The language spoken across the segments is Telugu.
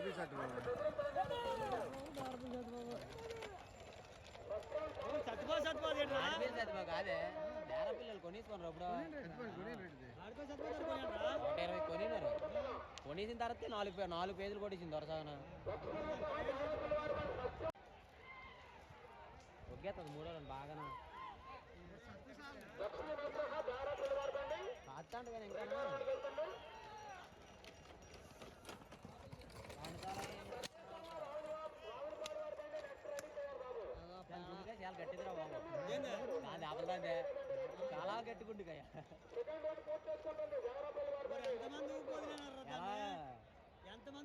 ఆడిపించట్టు సత్యబా సత్యబా కొనేసిన తర్వాత నాలుగు నాలుగు పేజీలు కొట్టేసింది దొరసాగన. ఒగ్గేస్తుంది మూడో బాగానా. అబద్ధాదే చాలా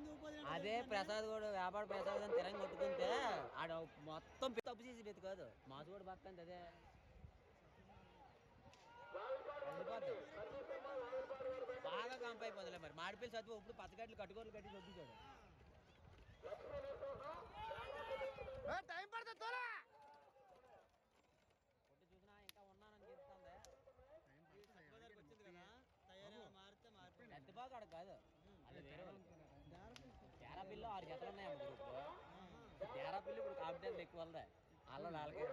ఊపోదిలేనారు అదే ప్రసాద్ కూడా వ్యాపార ప్రసాద్ అని తిరంగ కొట్టుకుంటే ఆడ మొత్తం తప్పు చేసి పెట్టి కాదు మాసు కూడా పక్కంది అదే. బాగా కంప అయిపోతుందిలే మరి. మాడిపిల్లి చదువు ఇప్పుడు పచ్చగడ్డలు కట్టుకోలు కట్టి చదువుతాడు పిల్లు ఆరు జతలు ఉన్నాయమ్మ గ్రూప్ తేరా పిల్లి ఇప్పుడు కాంపిటేషన్ ఎక్కువ వాళ్ళదే అల్ల నాలుగే